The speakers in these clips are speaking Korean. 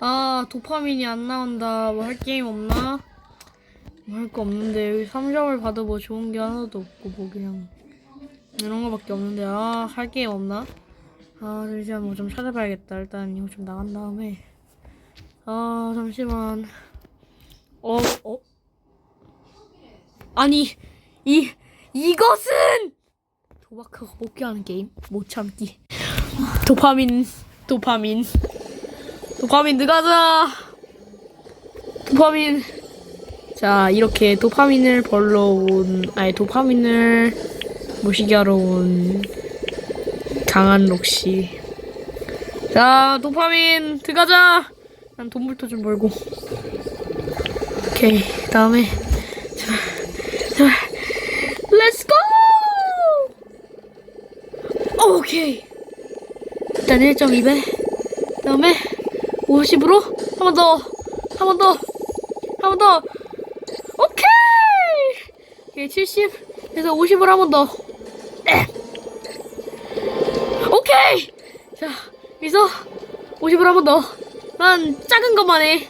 아 도파민이 안 나온다. 뭐 할 게임 없나? 뭐 할 거 없는데 여기 3점을 받아 뭐 좋은 게 하나도 없고 뭐 그냥 이런 거밖에 없는데 아 할 게임 없나? 아 잠시만 뭐 좀 찾아봐야겠다. 일단 이거 좀 나간 다음에 아 잠시만 어 어? 아니 이 이것은 도박하고 먹게 하는 게임 못 참기 도파민 도파민 도파민 들어가자. 도파민. 자 이렇게 도파민을 벌러 온 아니 도파민을 모시게 하러 온 강한 록시. 자 도파민 들어가자. 난 돈부터 좀 벌고. 오케이 다음에. 제발 제발 렛츠고 오케이. 일단 1.2배. 그다음에 50으로? 한 번 더. 한 번 더. 한 번 더. 오케이! 오케이 70 그래서 50으로 한 번 더. 오케이! 자 여기서 50으로 한 번 더. 난 작은 것만 해.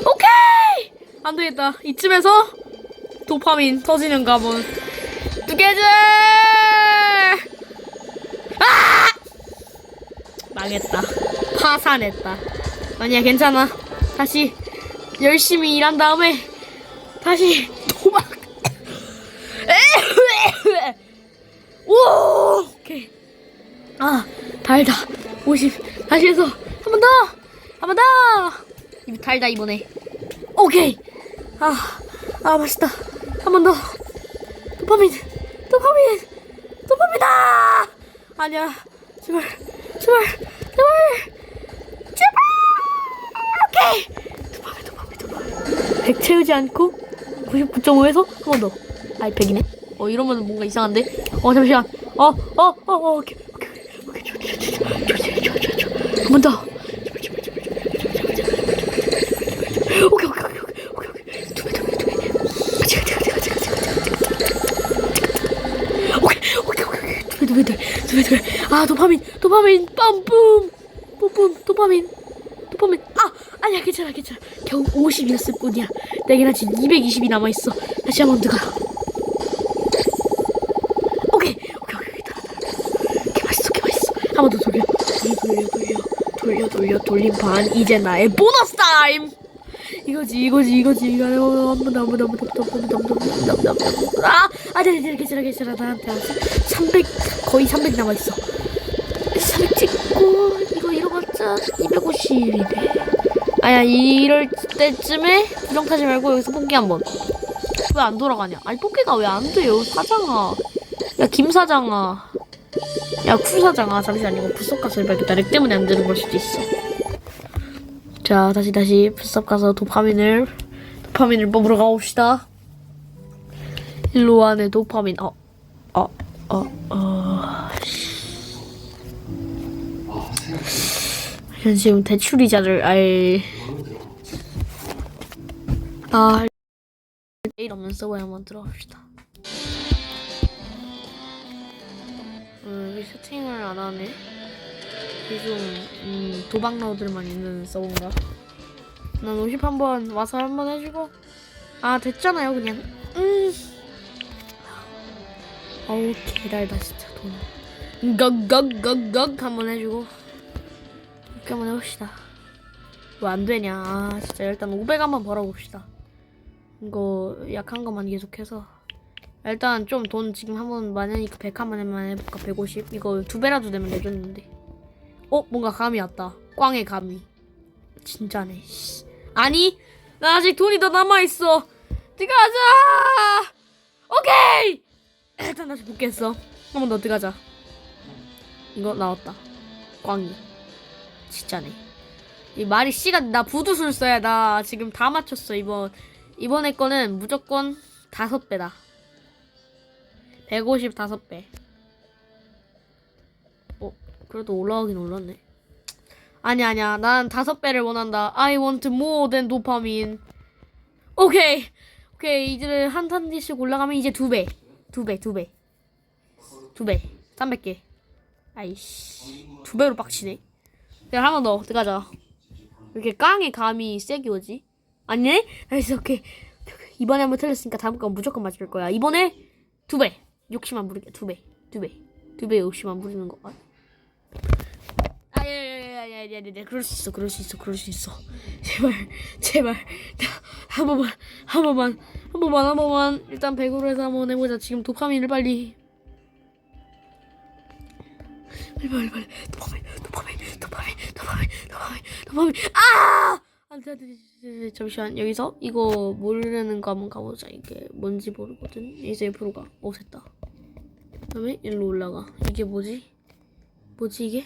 오케이! 안 되겠다. 이쯤에서 도파민 터지는 가문 두개즈 아! 망했다 파산했다. 아니야 괜찮아. 다시 열심히 일한 다음에 다시 도박 오 오케이. 아 달다. 50 다시 해서 한 번 더! 한 번 더! 입 달다 이번에. 오케이. 아, 아 맛있다. 한 번 더. 도파민. 도파민. 도파민아 아니야. 제발. 제발. 제발 100 채우지 않고 99.5에서 한 번 더 아이 100이네 어 이러면 뭔가 이상한데 어 잠시만 어 어 어 어, 어, 오케이 오케이 오케이 좋아 좋아 좋아 좋아 좋아 좋아 제발 제발 오케이 오케이 오케이 오케이 오케이 오케이 두배 두배 두배 같이 같이 같이 같이 같이 오케이 오케이 오케이 오케이 두배 두배 두배 두배 두배 아 도파민 도파민 빰뿜 뿜뿜 도파민 도파민 아 아니야 괜찮아 괜찮아. 겨우 50이었을 뿐이야. 내겐 아직 220이 남아있어. 다시 한번 들어가. 오케이 오케이 오케이 달아 개 맛있어 개 맛있어. 한 번 더 돌려. 돌려 돌려 돌려. 돌려 돌림판 이제 나의 보너스 타임. 이거지 이거지 이거지. 이거 한번 한번 한번 한번 아 아니 아니 괜찮아 괜찮아. 나한테 한300 거의 300 남아 있어. 300 찍고 이거 잃어봤자 250이네 아야 이럴 때쯤에 부정 타지 말고 여기서 뽑기 한번. 왜 안 돌아가냐? 아니 뽑기가 왜 안 돼요 사장아. 야 김 사장아. 야 쿨 사장아. 잠시만 이거 불석 가서 해봐야겠다. 렉 때문에 안 되는 걸 수도 있어. 자 다시 다시. 불석 가서 도파민을 도파민을 뽑으러 가봅시다. 일로 안에 도파민. 어 어, 어, 어. 전 지금 대출이자를 알. 아, 내일 없는 서버에 한번 들어갑시다. 음, 여기 세팅을 안 하네. 이게 좀, 음, 도박 노들만 있는 서버인가? 난 50 한번 와서 한번 해주고. 아, 됐잖아요, 그냥. 음. 어우, 개달다, 진짜, 돈. 걱걱걱걱 한번 해주고. 한번 해봅시다. 왜 안 되냐. 아, 진짜 일단 500 한번 벌어봅시다. 이거 약한 것만 계속해서. 일단 좀 돈 지금 한번 많으니까 100 한번 해만 해볼까? 150? 이거 두 배라도 되면 레전드인데. 어? 뭔가 감이 왔다. 꽝의 감이. 진짜네. 씨. 아니! 나 아직 돈이 더 남아있어. 들어가자! 오케이! 일단 다시 붙겠어. 한 번 더 들어가자. 이거 나왔다. 꽝이. 진짜네. 이 말이 씨가 나 부두술 써야 나 지금 다 맞췄어 이번 이번에 거는 무조건 다섯 배다. 150 다섯 배. 어 그래도 올라가긴 올랐네. 아니 아니야 난 다섯 배를 원한다. I want more than 도파민. 오케이 오케이 이제 한 단계씩 올라가면 이제 두 배, 두 배, 두 배, 두 배, 300개. 아이씨 두 배로 빡치네. 내가 한번 더 들어가자. 이렇게 깡의 감이 세게 오지? 아니네? 알겠어, 오케이. 이번에 한번 틀렸으니까 다음 건 무조건 맞을 거야. 이번에 두 배. 욕심 안 부리게. 두 배. 두 배. 두 배 욕심 안 부리는 거. 아, 아, 예, 예, 예, 예, 예, 예, 예. 그럴 수 있어, 그럴 수 있어, 그럴 수 있어. 제발, 제발. 한 번만, 한 번만, 한 번만, 한 번만. 일단 100으로 해서 한번 해보자. 지금 도파민을 빨리. 빨리, 빨리, 빨리. 도파민, 도파민. 아! 안 돼, 안 돼, 안 돼, 안 돼. 잠시만. 여기서 이거 모르는 거 한번 가보자. 이게 뭔지 모르거든. 이제 옆으로 가. 오, 됐다. 그다음에 일로 올라가. 이게 뭐지? 뭐지 이게?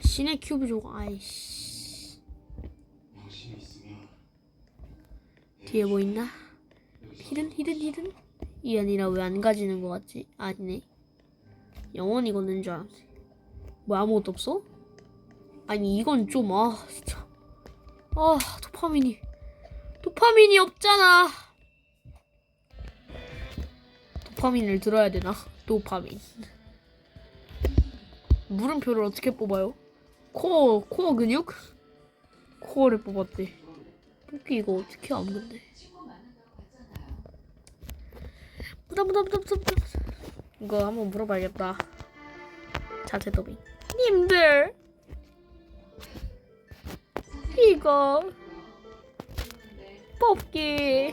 신의 큐브 조각. 아이씨. 뒤에 뭐 있나? 히든 히든 히든. 이 아니라 왜 안 가지는 거 같지? 아니네. 영원히 걷는 줄 알았지. 뭐 아무것도 없어? 아니 이건 좀 아 진짜. 아 도파민이 도파민이 없잖아. 도파민을 들어야 되나? 도파민. 물음표를 어떻게 뽑아요? 코어 코어 근육? 코어를 뽑았대. 뽑기 이거 어떻게 안 근데? 무다 무다 무다 무다 무다. 이거 한번 물어봐야겠다. 자체 더빙. 님들 이거 뽑기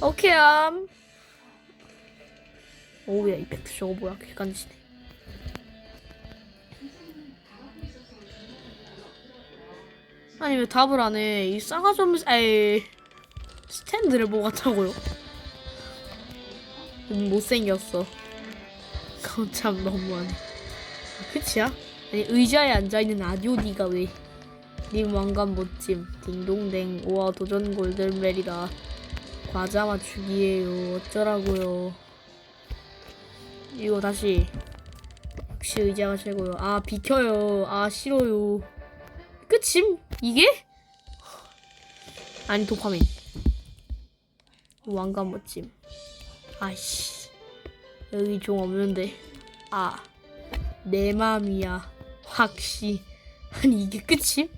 오케이암. 오야 이펙트 저거 뭐야 개간지네. 아니 왜 답을 안 해? 이 없는 에이 스탠드를 뭐 같다고요? 음, 못생겼어. 그건 참 너무하네. 아, 끝이야? 아니 의자에 앉아있는 아디오디가 왜? 님 왕관 멋짐 딩동댕 우와 도전 골든벨이다. 과자 맞추기예요. 어쩌라고요? 이거 다시. 역시 의자가 최고요. 아 비켜요. 아 싫어요. 끝임? 이게? 아니 도파민. 왕관 멋짐. 아이씨. 여기 종 없는데. 아 내 맘이야 확시 아니 이게 끝임?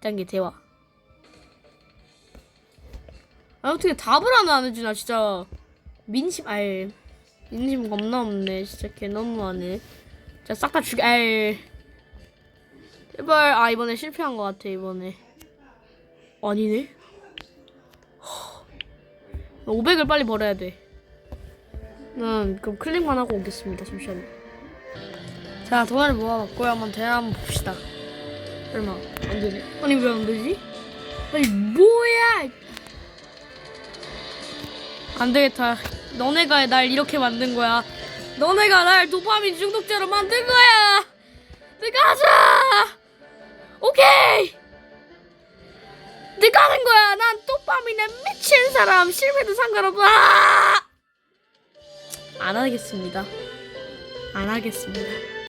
단계 대화 아 어떻게 답을 하나 안 해주나 진짜 민심 아예 민심 겁나 없네 진짜 개 너무하네 진짜 싹 다 죽여 아예 제발 아 이번에 실패한 것 같아 이번에 아니네 500을 빨리 벌어야 돼. 난 그럼 클릭만 하고 오겠습니다. 잠시만요. 자, 돈을 모아봤고요. 한번 대화 한번 봅시다. 얼마? 안 되네. 아니, 왜 안 되지? 아니, 뭐야! 안 되겠다. 너네가 날 이렇게 만든 거야. 너네가 날 도파민 중독자로 만든 거야! 내가 하자! 오케이! 내가 하는 거야. 난 또밤이네 미친 사람 실패도 상관없어. 아! 안 하겠습니다. 안 하겠습니다.